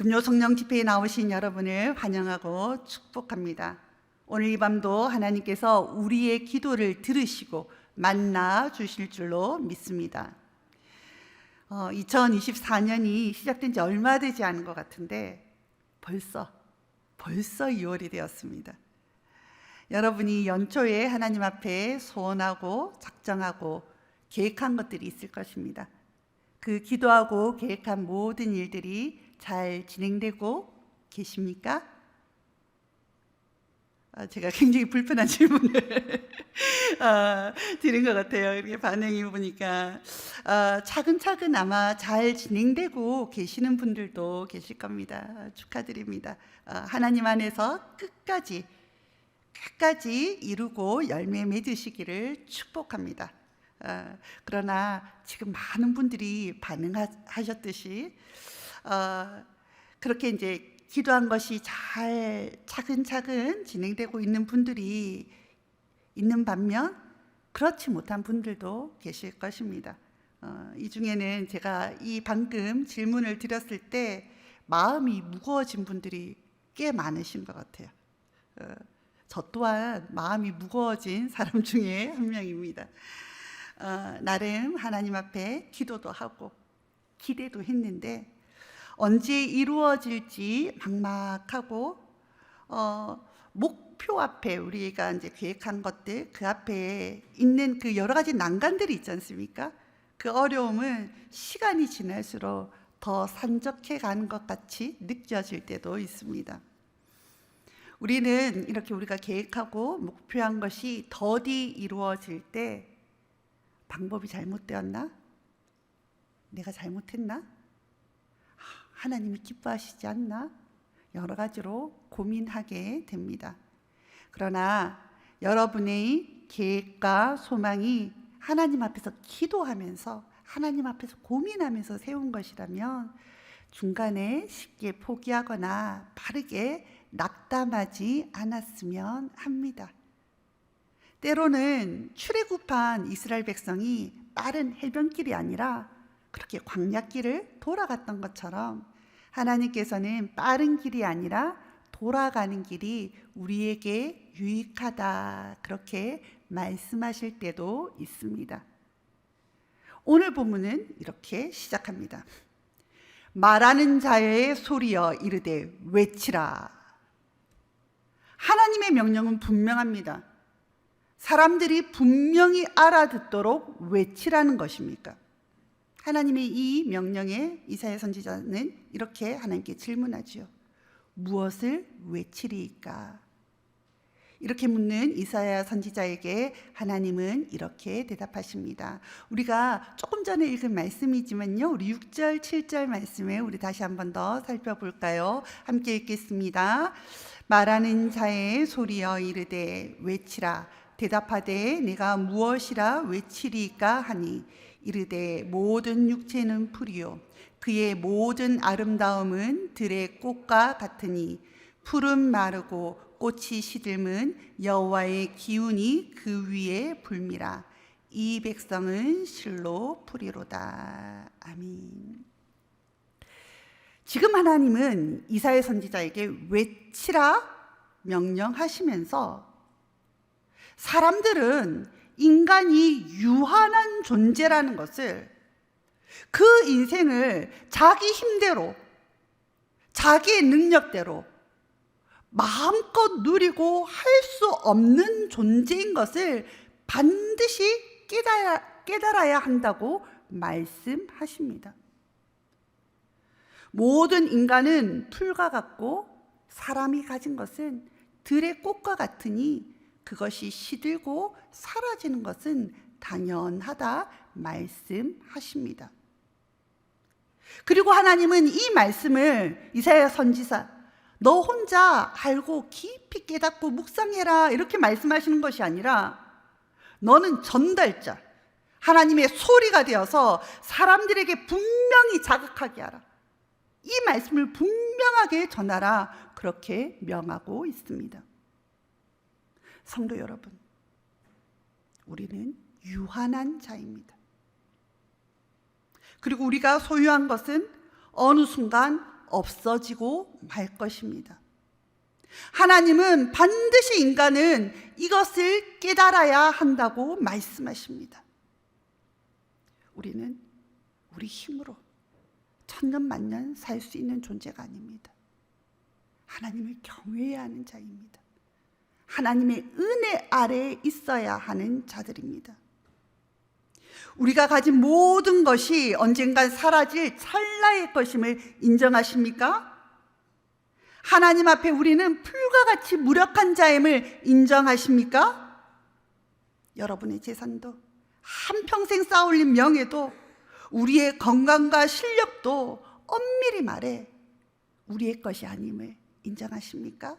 금요 성령 집회에 나오신 여러분을 환영하고 축복합니다. 오늘 이 밤도 하나님께서 우리의 기도를 들으시고 만나 주실 줄로 믿습니다. 어, 2024년이 시작된 지 얼마 되지 않은 것 같은데 벌써 벌써 2월이 되었습니다. 여러분이 연초에 하나님 앞에 소원하고 작정하고 계획한 것들이 있을 것입니다. 그 기도하고 계획한 모든 일들이 잘 진행되고 계십니까? 아, 제가 굉장히 불편한 질문을 아, 드린 것 같아요. 이렇게 반응이 보니까 아, 차근차근 아마 잘 진행되고 계시는 분들도 계실 겁니다. 축하드립니다. 아, 하나님 안에서 끝까지 끝까지 이루고 열매 맺으시기를 축복합니다. 아, 그러나 지금 많은 분들이 반응하셨듯이 어, 그렇게 이제 기도한 것이 잘 차근차근 진행되고 있는 분들이 있는 반면 그렇지 못한 분들도 계실 것입니다. 어, 이 중에는 제가 이 방금 질문을 드렸을 때 마음이 무거워진 분들이 꽤 많으신 것 같아요. 어, 저 또한 마음이 무거워진 사람 중에 한 명입니다. 어, 나름 하나님 앞에 기도도 하고 기대도 했는데 언제 이루어질지 막막하고 어, 목표 앞에 우리가 이제 계획한 것들 그 앞에 있는 그 여러 가지 난간들이 있지 않습니까? 그 어려움은 시간이 지날수록 더 산적해 가는 것 같이 느껴질 때도 있습니다. 우리는 이렇게 우리가 계획하고 목표한 것이 더디 이루어질 때 방법이 잘못되었나? 내가 잘못했나? 하나님이 기뻐하시지 않나? 여러 가지로 고민하게 됩니다. 그러나 여러분의 계획과 소망이 하나님 앞에서 기도하면서 하나님 앞에서 고민하면서 세운 것이라면 중간에 쉽게 포기하거나 빠르게 낙담하지 않았으면 합니다. 때로는 출애굽한 이스라엘 백성이 빠른 해변길이 아니라 그렇게 광야길을 돌아갔던 것처럼 하나님께서는 빠른 길이 아니라 돌아가는 길이 우리에게 유익하다 그렇게 말씀하실 때도 있습니다. 오늘 본문은 이렇게 시작합니다. 말하는 자의 소리여 이르되 외치라. 하나님의 명령은 분명합니다. 사람들이 분명히 알아듣도록 외치라는 것입니까? 하나님의 이 명령에 이사야 선지자는 이렇게 하나님께 질문하지요. 무엇을 외치리까? 이렇게 묻는 이사야 선지자에게 하나님은 이렇게 대답하십니다. 우리가 조금 전에 읽은 말씀이지만요. 우리 6절, 7절 말씀에 우리 다시 한 번 더 살펴볼까요? 함께 읽겠습니다. 말하는 자의 소리여 이르되 외치라 대답하되 내가 무엇이라 외치리까 하니 이르되 모든 육체는 풀이요. 그의 모든 아름다움은 들의 꽃과 같으니 풀은 마르고 꽃이 시들면 여호와의 기운이 그 위에 불미라. 이 백성은 실로 풀이로다. 아멘. 지금 하나님은 이사야 선지자에게 외치라 명령하시면서 사람들은 인간이 유한한 존재라는 것을 그 인생을 자기 힘대로 자기의 능력대로 마음껏 누리고 할 수 없는 존재인 것을 반드시 깨달아야, 깨달아야 한다고 말씀하십니다. 모든 인간은 풀과 같고 사람이 가진 것은 들의 꽃과 같으니 그것이 시들고 사라지는 것은 당연하다 말씀하십니다. 그리고 하나님은 이 말씀을 이사야 선지사 너 혼자 알고 깊이 깨닫고 묵상해라 이렇게 말씀하시는 것이 아니라 너는 전달자 하나님의 소리가 되어서 사람들에게 분명히 자극하게 하라. 이 말씀을 분명하게 전하라 그렇게 명하고 있습니다. 성도 여러분, 우리는 유한한 자입니다. 그리고 우리가 소유한 것은 어느 순간 없어지고 말 것입니다. 하나님은 반드시 인간은 이것을 깨달아야 한다고 말씀하십니다. 우리는 우리 힘으로 천년만년 살 수 있는 존재가 아닙니다. 하나님을 경외해야 하는 자입니다. 하나님의 은혜 아래에 있어야 하는 자들입니다. 우리가 가진 모든 것이 언젠간 사라질 찰나의 것임을 인정하십니까? 하나님 앞에 우리는 풀과 같이 무력한 자임을 인정하십니까? 여러분의 재산도 한평생 쌓아올린 명예도 우리의 건강과 실력도 엄밀히 말해 우리의 것이 아님을 인정하십니까?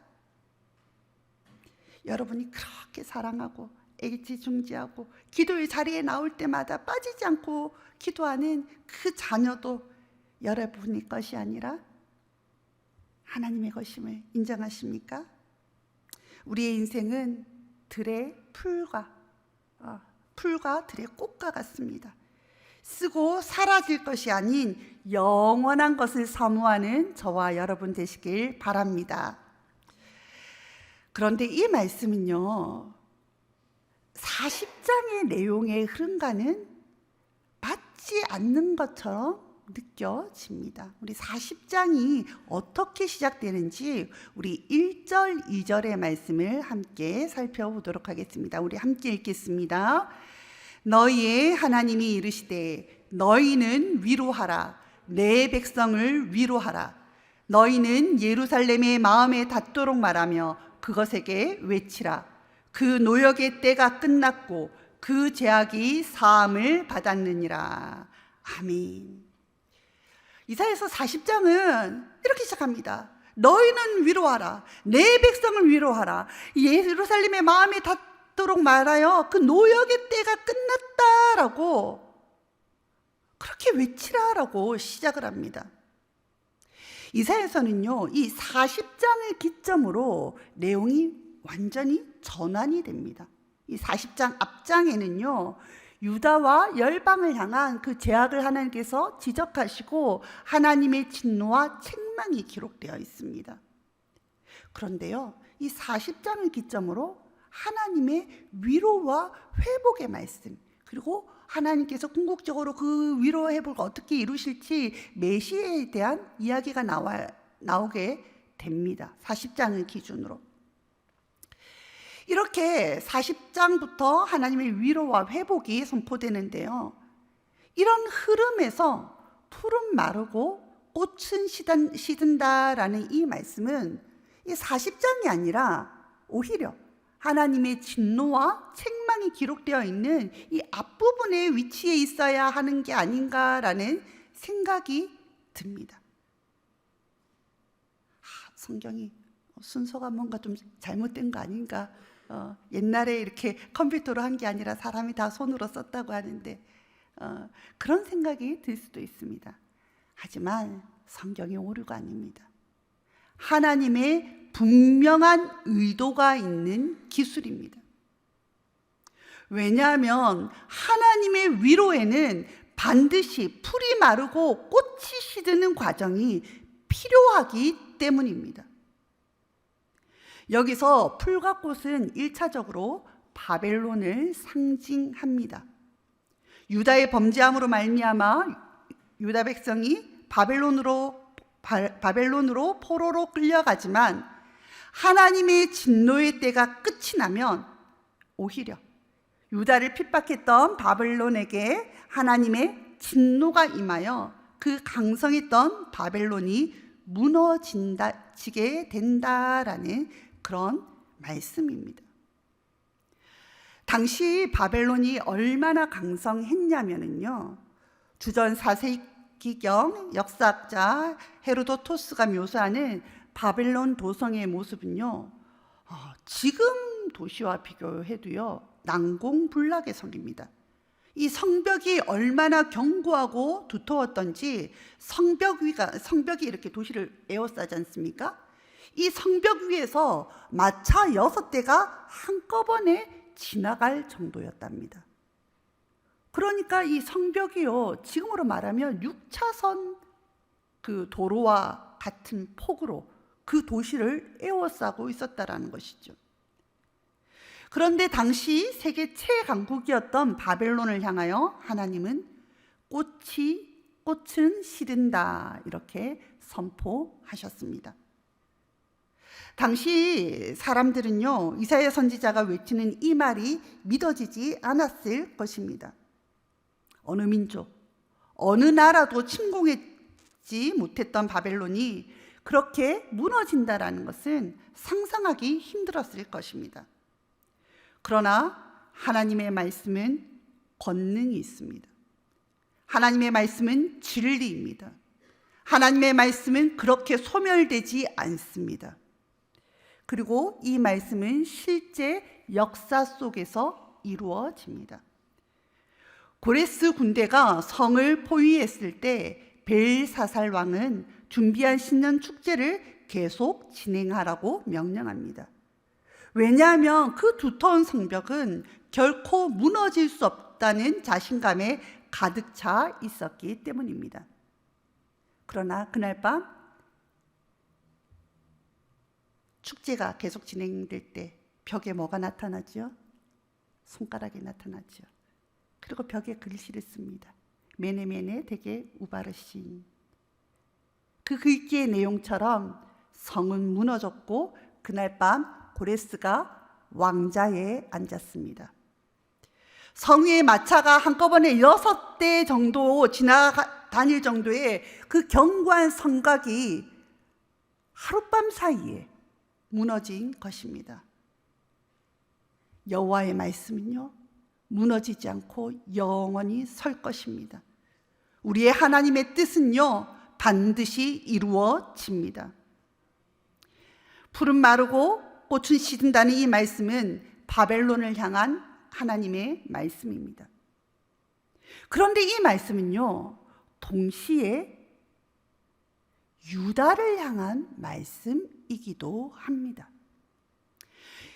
여러분이 그렇게 사랑하고 애지중지하고 기도의 자리에 나올 때마다 빠지지 않고 기도하는 그 자녀도 여러분의 것이 아니라 하나님의 것임을 인정하십니까? 우리의 인생은 들의 풀과 어, 풀과 들의 꽃과 같습니다. 쓰고 사라질 것이 아닌 영원한 것을 사모하는 저와 여러분 되시길 바랍니다. 그런데 이 말씀은요, 40장의 내용의 흐름과는 맞지 않는 것처럼 느껴집니다. 우리 40장이 어떻게 시작되는지 우리 1절, 2절의 말씀을 함께 살펴보도록 하겠습니다. 우리 함께 읽겠습니다. 너희의 하나님이 이르시되 너희는 위로하라 내 백성을 위로하라 너희는 예루살렘의 마음에 닿도록 말하며 그것에게 외치라. 그 노역의 때가 끝났고 그 제약이 사함을 받았느니라. 아멘. 이사에서 40장은 이렇게 시작합니다. 너희는 위로하라. 내 백성을 위로하라. 예루살렘의 마음에 닿도록 말하여 그 노역의 때가 끝났다라고 그렇게 외치라라고 시작을 합니다. 이사에서는요, 이 40장을 기점으로 내용이 완전히 전환이 됩니다. 이 40장 앞장에는요, 유다와 열방을 향한 그 제약을 하나님께서 지적하시고 하나님의 진노와 책망이 기록되어 있습니다. 그런데요, 이 40장을 기점으로 하나님의 위로와 회복의 말씀, 그리고 하나님께서 궁극적으로 그 위로 회복을 어떻게 이루실지 메시에 대한 이야기가 나와, 나오게 됩니다. 40장을 기준으로. 이렇게 40장부터 하나님의 위로와 회복이 선포되는데요. 이런 흐름에서 푸른 마르고 꽃은 시든, 시든다라는 이 말씀은 이 40장이 아니라 오히려 하나님의 진노와 책망이 기록되어 있는 이 앞부분의 위치에 있어야 하는 게 아닌가라는 생각이 듭니다. 아, 성경이 순서가 뭔가 좀 잘못된 거 아닌가? 어, 옛날에 이렇게 컴퓨터로 한 게 아니라 사람이 다 손으로 썼다고 하는데 어, 그런 생각이 들 수도 있습니다. 하지만 성경의 오류가 아닙니다. 하나님의 분명한 의도가 있는 기술입니다. 왜냐하면 하나님의 위로에는 반드시 풀이 마르고 꽃이 시드는 과정이 필요하기 때문입니다. 여기서 풀과 꽃은 1차적으로 바벨론을 상징합니다. 유다의 범죄함으로 말미암아 유다 백성이 바벨론으로 바 벨론으로 포로로 끌려가지만 하나님의 진노의 때가 끝이 나면 오히려 유다를 핍박했던 바벨론에게 하나님의 진노가 임하여 그 강성했던 바벨론이 무너진다지게 된다라는 그런 말씀입니다. 당시 바벨론이 얼마나 강성했냐면은요. 주전 4세기경 역사학자 헤로도토스가 묘사하는 바벨론 도성의 모습은요. 어, 지금 도시와 비교해도요. 난공불락의 성입니다. 이 성벽이 얼마나 견고하고 두터웠던지 성벽 위가 성벽이 이렇게 도시를 에워싸지 않습니까? 이 성벽 위에서 마차 여섯 대가 한꺼번에 지나갈 정도였답니다. 그러니까 이 성벽이요 지금으로 말하면 6차선 그 도로와 같은 폭으로 그 도시를 에워싸고 있었다라는 것이죠. 그런데 당시 세계 최강국이었던 바벨론을 향하여 하나님은 꽃이 꽃은 시든다 이렇게 선포하셨습니다. 당시 사람들은요 이사야 선지자가 외치는 이 말이 믿어지지 않았을 것입니다. 어느 민족, 어느 나라도 침공했지 못했던 바벨론이 그렇게 무너진다라는 것은 상상하기 힘들었을 것입니다. 그러나 하나님의 말씀은 권능이 있습니다. 하나님의 말씀은 진리입니다. 하나님의 말씀은 그렇게 소멸되지 않습니다. 그리고 이 말씀은 실제 역사 속에서 이루어집니다. 고레스 군대가 성을 포위했을 때 벨사살 왕은 준비한 신년 축제를 계속 진행하라고 명령합니다. 왜냐하면 그 두터운 성벽은 결코 무너질 수 없다는 자신감에 가득 차 있었기 때문입니다. 그러나 그날 밤 축제가 계속 진행될 때 벽에 뭐가 나타나죠? 손가락이 나타나죠. 그리고 벽에 글씨를 씁니다. 메네메네 되게 우바르신. 그 글귀의 내용처럼 성은 무너졌고 그날 밤 고레스가 왕자에 앉았습니다. 성위의 마차가 한꺼번에 여섯 대 정도 지나다닐 정도의 그 견고한 성곽이 하룻밤 사이에 무너진 것입니다. 여호와의 말씀은요 무너지지 않고 영원히 설 것입니다. 우리의 하나님의 뜻은요 반드시 이루어집니다. 푸른 마르고 꽃은 시든다는 이 말씀은 바벨론을 향한 하나님의 말씀입니다. 그런데 이 말씀은요 동시에 유다를 향한 말씀이기도 합니다.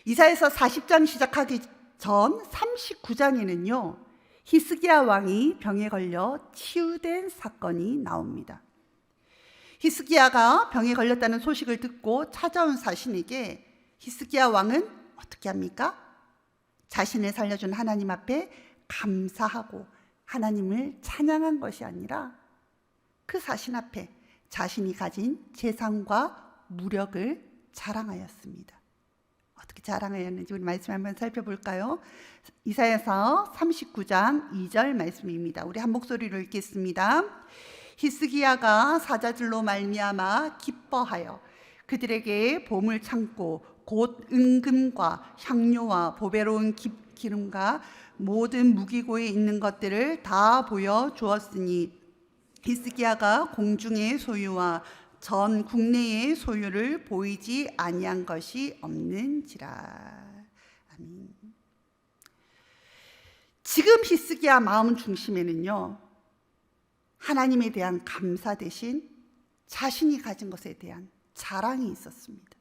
이사에서 40장 시작하기 전 39장에는요, 히스기야 왕이 병에 걸려 치유된 사건이 나옵니다. 히스기야가 병에 걸렸다는 소식을 듣고 찾아온 사신에게 히스기야 왕은 어떻게 합니까? 자신을 살려준 하나님 앞에 감사하고 하나님을 찬양한 것이 아니라 그 사신 앞에 자신이 가진 재산과 무력을 자랑하였습니다. 어떻게 자랑하였는지 우리 말씀 한번 살펴볼까요? 이사야서 39장 2절 말씀입니다. 우리 한 목소리로 읽겠습니다. 히스기야가 사자들로 말미암아 기뻐하여 그들에게 봄을 참고 곧 은금과 향료와 보배로운 기, 기름과 모든 무기고에 있는 것들을 다 보여 주었으니 히스기야가 공중의 소유와 전 국내의 소유를 보이지 아니한 것이 없는지라. 아멘. 지금 히스기야 마음 중심에는요. 하나님에 대한 감사 대신 자신이 가진 것에 대한 자랑이 있었습니다.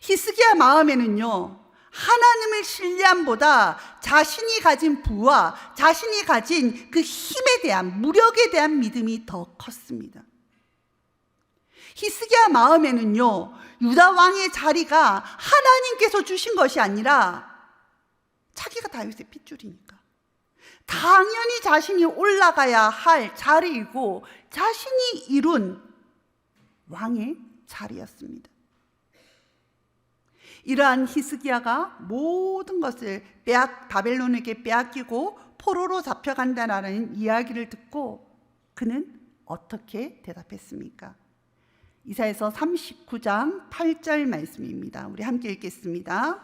히스기야 마음에는요. 하나님을 신뢰함보다 자신이 가진 부와 자신이 가진 그 힘에 대한 무력에 대한 믿음이 더 컸습니다. 히스기야 마음에는요, 유다 왕의 자리가 하나님께서 주신 것이 아니라 자기가 다윗의 핏줄이니까 당연히 자신이 올라가야 할 자리이고 자신이 이룬 왕의 자리였습니다. 이러한 히스기야가 모든 것을 빼앗, 바벨론에게 빼앗기고 포로로 잡혀간다는 이야기를 듣고 그는 어떻게 대답했습니까? 이사에서 39장 8절 말씀입니다. 우리 함께 읽겠습니다.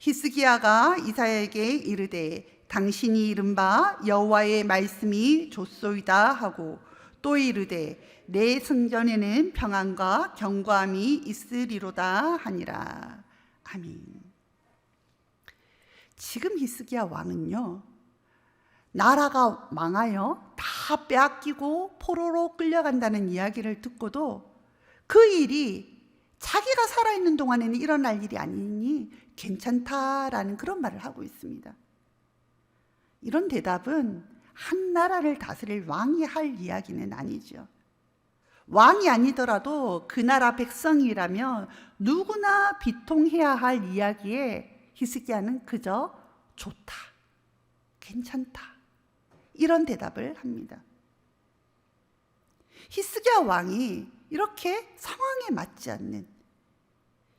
히스기야가 이사야에게 이르되 당신이 이른바 여호와의 말씀이 좋소이다 하고 또 이르되 내 성전에는 평안과 경고함이 있으리로다 하니라. 아멘. 지금 히스기야 왕은요. 나라가 망하여 다 빼앗기고 포로로 끌려간다는 이야기를 듣고도 그 일이 자기가 살아있는 동안에는 일어날 일이 아니니 괜찮다라는 그런 말을 하고 있습니다. 이런 대답은 한 나라를 다스릴 왕이 할 이야기는 아니죠. 왕이 아니더라도 그 나라 백성이라면 누구나 비통해야 할 이야기에 히스기야는 그저 좋다, 괜찮다 이런 대답을 합니다. 히스기야 왕이 이렇게 상황에 맞지 않는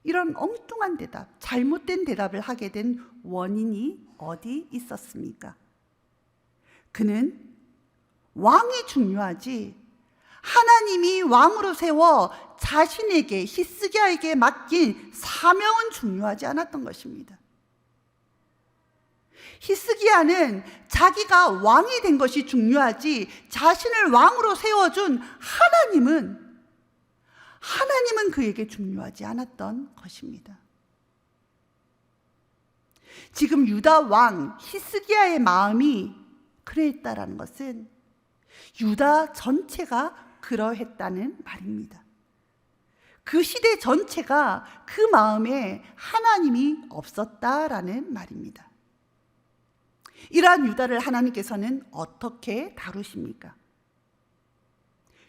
이런 엉뚱한 대답, 잘못된 대답을 하게 된 원인이 어디 있었습니까? 그는 왕이 중요하지 하나님이 왕으로 세워 자신에게 히스기야에게 맡긴 사명은 중요하지 않았던 것입니다. 히스기야는 자기가 왕이 된 것이 중요하지 자신을 왕으로 세워준 하나님은 하나님은 그에게 중요하지 않았던 것입니다. 지금 유다 왕 히스기야의 마음이 그랬다라는 것은 유다 전체가 그러했다는 말입니다. 그 시대 전체가 그 마음에 하나님이 없었다라는 말입니다. 이러한 유다를 하나님께서는 어떻게 다루십니까?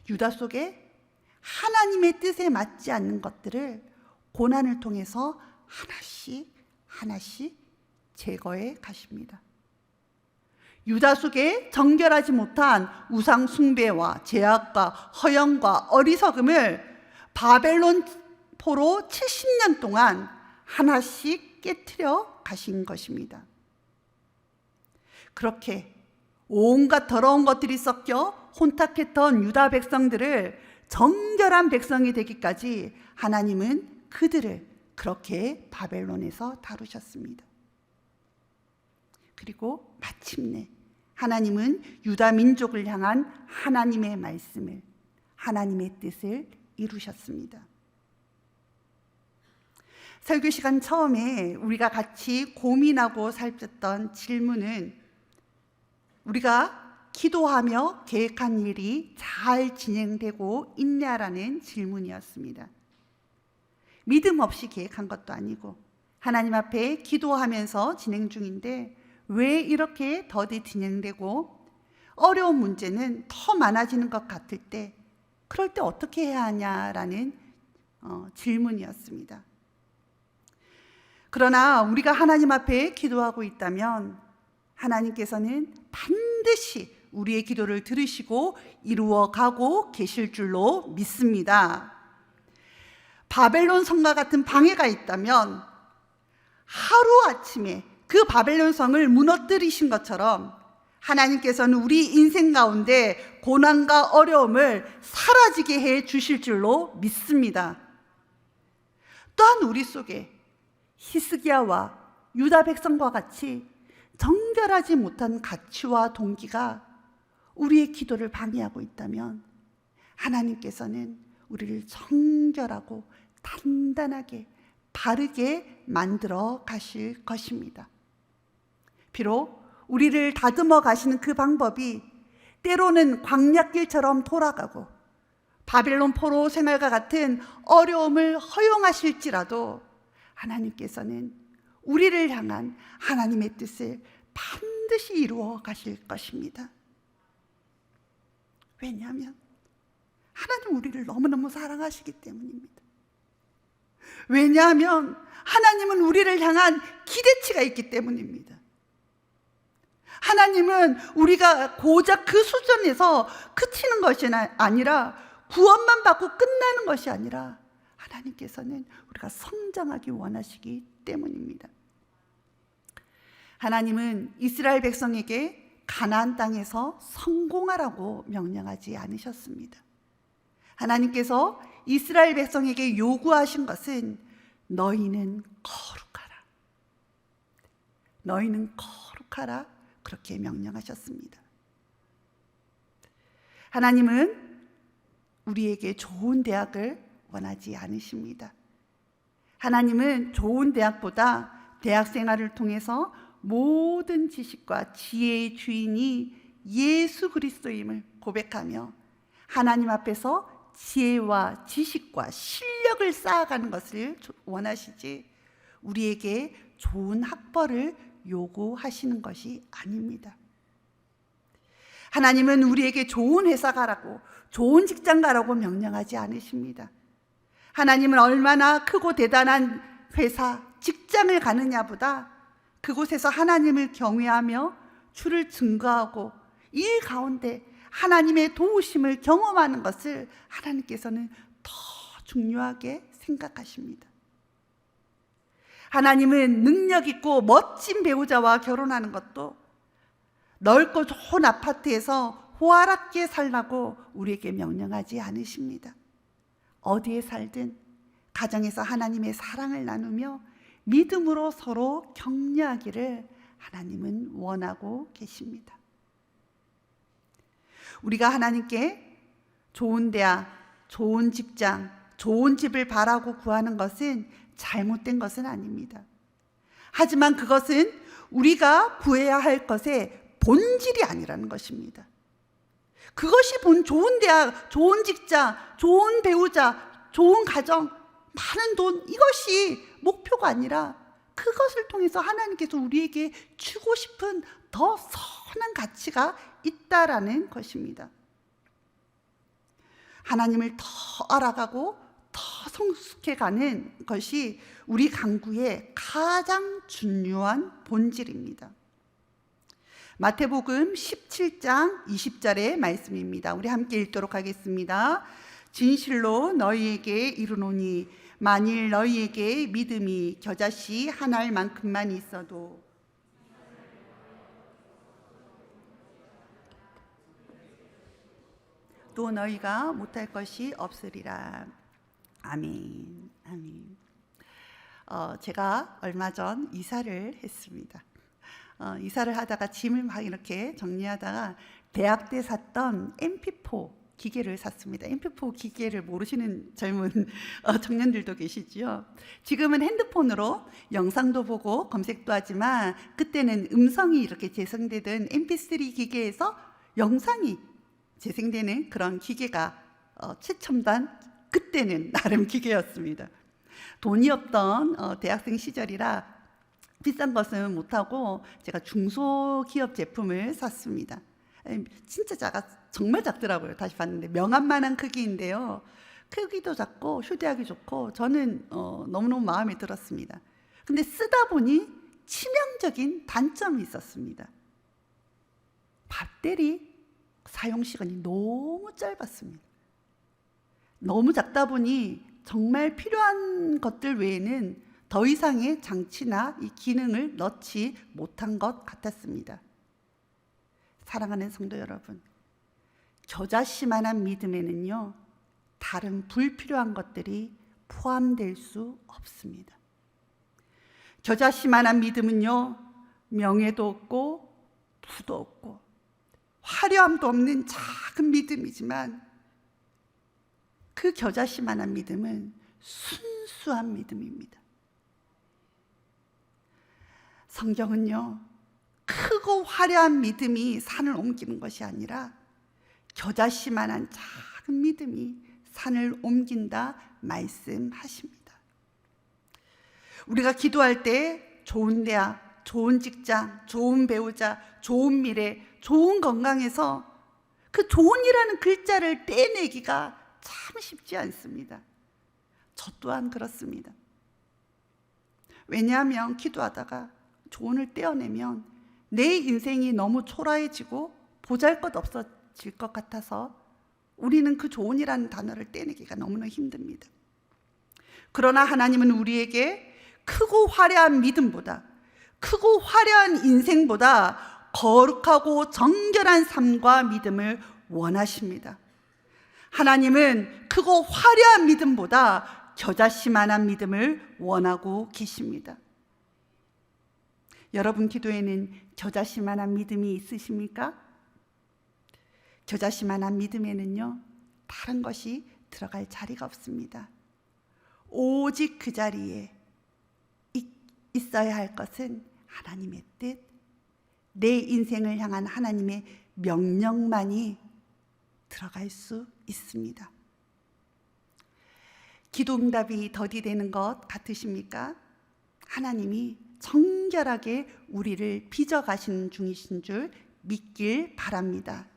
유다 속에 하나님의 뜻에 맞지 않는 것들을 고난을 통해서 하나씩 하나씩 제거해 가십니다. 유다 속에 정결하지 못한 우상 숭배와 제약과 허영과 어리석음을 바벨론 포로 70년 동안 하나씩 깨뜨려 가신 것입니다. 그렇게 온갖 더러운 것들이 섞여 혼탁했던 유다 백성들을 정결한 백성이 되기까지 하나님은 그들을 그렇게 바벨론에서 다루셨습니다. 그리고 마침내 하나님은 유다 민족을 향한 하나님의 말씀을 하나님의 뜻을 이루셨습니다. 설교 시간 처음에 우리가 같이 고민하고 살폈던 질문은 우리가 기도하며 계획한 일이 잘 진행되고 있냐라는 질문이었습니다. 믿음 없이 계획한 것도 아니고 하나님 앞에 기도하면서 진행 중인데 왜 이렇게 더디 진행되고 어려운 문제는 더 많아지는 것 같을 때 그럴 때 어떻게 해야 하냐라는 어, 질문이었습니다. 그러나 우리가 하나님 앞에 기도하고 있다면 하나님께서는 반드시 우리의 기도를 들으시고 이루어 가고 계실 줄로 믿습니다. 바벨론 성과 같은 방해가 있다면 하루 아침에 그 바벨론 성을 무너뜨리신 것처럼 하나님께서는 우리 인생 가운데 고난과 어려움을 사라지게 해 주실 줄로 믿습니다. 또한 우리 속에 히스기야와 유다 백성과 같이 정결하지 못한 가치와 동기가 우리의 기도를 방해하고 있다면 하나님께서는 우리를 정결하고 단단하게 바르게 만들어 가실 것입니다. 비록 우리를 다듬어 가시는 그 방법이 때로는 광약길처럼 돌아가고 바빌론 포로 생활과 같은 어려움을 허용하실지라도 하나님께서는 우리를 향한 하나님의 뜻을 반드시 이루어 가실 것입니다. 왜냐하면 하나님 우리를 너무너무 사랑하시기 때문입니다. 왜냐하면 하나님은 우리를 향한 기대치가 있기 때문입니다. 하나님은 우리가 고작 그 수준에서 그치는 것이 아니라 구원만 받고 끝나는 것이 아니라 하나님께서는 우리가 성장하기 원하시기 때문입니다. 하나님은 이스라엘 백성에게 가나안 땅에서 성공하라고 명령하지 않으셨습니다. 하나님께서 이스라엘 백성에게 요구하신 것은 너희는 거룩하라. 너희는 거룩하라. 그렇게 명령하셨습니다. 하나님은 우리에게 좋은 대학을 원하지 않으십니다. 하나님은 좋은 대학보다 대학 생활을 통해서 모든 지식과 지혜의 주인이 예수 그리스도임을 고백하며 하나님 앞에서 지혜와 지식과 실력을 쌓아가는 것을 원하시지 우리에게 좋은 학벌을 요구하시는 것이 아닙니다. 하나님은 우리에게 좋은 회사 가라고, 좋은 직장 가라고 명령하지 않으십니다. 하나님은 얼마나 크고 대단한 회사, 직장을 가느냐보다 그곳에서 하나님을 경외하며 주를 증거하고 일 가운데 하나님의 도우심을 경험하는 것을 하나님께서는 더 중요하게 생각하십니다. 하나님은 능력 있고 멋진 배우자와 결혼하는 것도 넓고 좋은 아파트에서 호화롭게 살라고 우리에게 명령하지 않으십니다. 어디에 살든 가정에서 하나님의 사랑을 나누며 믿음으로 서로 격려하기를 하나님은 원하고 계십니다. 우리가 하나님께 좋은 대학, 좋은 직장, 좋은 집을 바라고 구하는 것은 잘못된 것은 아닙니다. 하지만 그것은 우리가 구해야 할 것의 본질이 아니라는 것입니다. 그것이 본 좋은 대학, 좋은 직장, 좋은 배우자, 좋은 가정, 많은 돈 이것이 목표가 아니라 그것을 통해서 하나님께서 우리에게 주고 싶은 더 선한 가치가 있다라는 것입니다. 하나님을 더 알아가고 더 성숙해가는 것이 우리 강구의 가장 중요한 본질입니다. 마태복음 17장 20절의 말씀입니다. 우리 함께 읽도록 하겠습니다. 진실로 너희에게 이르노니 만일 너희에게 믿음이 겨자씨 한 알만큼만 있어도 또 너희가 못할 것이 없으리라. 아멘. 아멘. 어, 제가 얼마 전 이사를 했습니다. 어, 이사를 하다가 짐을 막 이렇게 정리하다가 대학 때 샀던 MP4 기계를 샀습니다. MP4 기계를 모르시는 젊은 어, 청년들도 계시지요. 지금은 핸드폰으로 영상도 보고 검색도 하지만 그때는 음성이 이렇게 재생되던 MP3 기계에서 영상이 재생되는 그런 기계가 어, 최첨단 그때는 나름 기계였습니다. 돈이 없던 어, 대학생 시절이라 비싼 것은 못하고 제가 중소기업 제품을 샀습니다. 에, 진짜 작아 정말 작더라고요. 다시 봤는데 명함만한 크기인데요. 크기도 작고 휴대하기 좋고 저는 어, 너무너무 마음에 들었습니다. 근데 쓰다 보니 치명적인 단점이 있었습니다. 배터리 사용 시간이 너무 짧았습니다. 너무 작다 보니 정말 필요한 것들 외에는 더 이상의 장치나 이 기능을 넣지 못한 것 같았습니다. 사랑하는 성도 여러분, 겨자씨만한 믿음에는요, 다른 불필요한 것들이 포함될 수 없습니다. 겨자씨만한 믿음은요, 명예도 없고, 부도 없고, 화려함도 없는 작은 믿음이지만, 그 겨자씨만한 믿음은 순수한 믿음입니다. 성경은요, 크고 화려한 믿음이 산을 옮기는 것이 아니라 겨자씨만한 작은 믿음이 산을 옮긴다 말씀하십니다. 우리가 기도할 때 좋은 대학, 좋은 직장, 좋은 배우자, 좋은 미래, 좋은 건강에서 그 좋은이라는 글자를 떼내기가 참 쉽지 않습니다. 저 또한 그렇습니다. 왜냐하면 기도하다가 조언을 떼어내면 내 인생이 너무 초라해지고 보잘 것 없어질 것 같아서 우리는 그 조언이라는 단어를 떼내기가 너무나 힘듭니다. 그러나 하나님은 우리에게 크고 화려한 믿음보다 크고 화려한 인생보다 거룩하고 정결한 삶과 믿음을 원하십니다. 하나님은 크고 화려한 믿음보다 겨자씨만한 믿음을 원하고 계십니다. 여러분 기도에는 겨자씨만한 믿음이 있으십니까? 겨자씨만한 믿음에는요, 다른 것이 들어갈 자리가 없습니다. 오직 그 자리에 있어야 할 것은 하나님의 뜻, 내 인생을 향한 하나님의 명령만이 들어갈 수 있습니다. 기도응답이 더디되는 것 같으십니까? 하나님이 정결하게 우리를 빚어가시는 중이신 줄 믿길 바랍니다.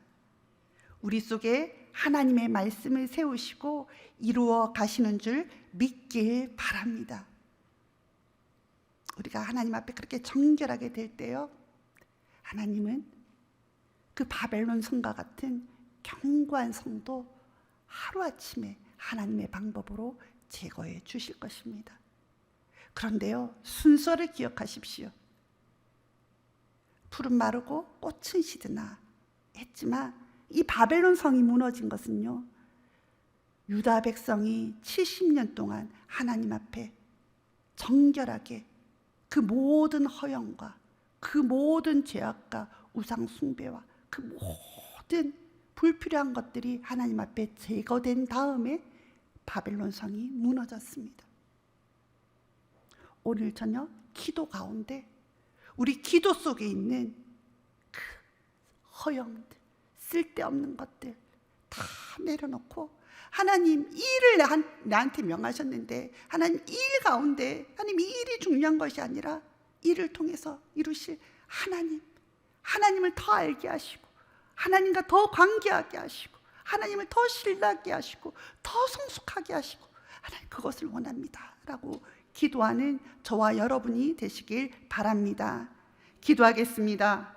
우리 속에 하나님의 말씀을 세우시고 이루어 가시는 줄 믿길 바랍니다. 우리가 하나님 앞에 그렇게 정결하게 될 때요. 하나님은 그 바벨론 성과 같은 견고한 성도 하루아침에 하나님의 방법으로 제거해 주실 것입니다. 그런데요, 순서를 기억하십시오. 풀은 마르고 꽃은 시드나 했지만 이 바벨론 성이 무너진 것은요. 유다 백성이 70년 동안 하나님 앞에 정결하게 그 모든 허영과 그 모든 죄악과 우상 숭배와 그 모든 불필요한 것들이 하나님 앞에 제거된 다음에 바벨론 성이 무너졌습니다. 오늘 저녁 기도 가운데 우리 기도 속에 있는 그 허영들, 쓸데없는 것들 다 내려놓고 하나님 이 일을 나한- 나한테 명하셨는데 하나님 이일 가운데 하나님 이 일이 중요한 것이 아니라 이를 통해서 이루실 하나님 하나님을 더 알게 하시고 하나님과 더 관계하게 하시고 하나님을 더 신뢰하게 하시고 더 성숙하게 하시고 하나님 그것을 원합니다라고 기도하는 저와 여러분이 되시길 바랍니다. 기도하겠습니다.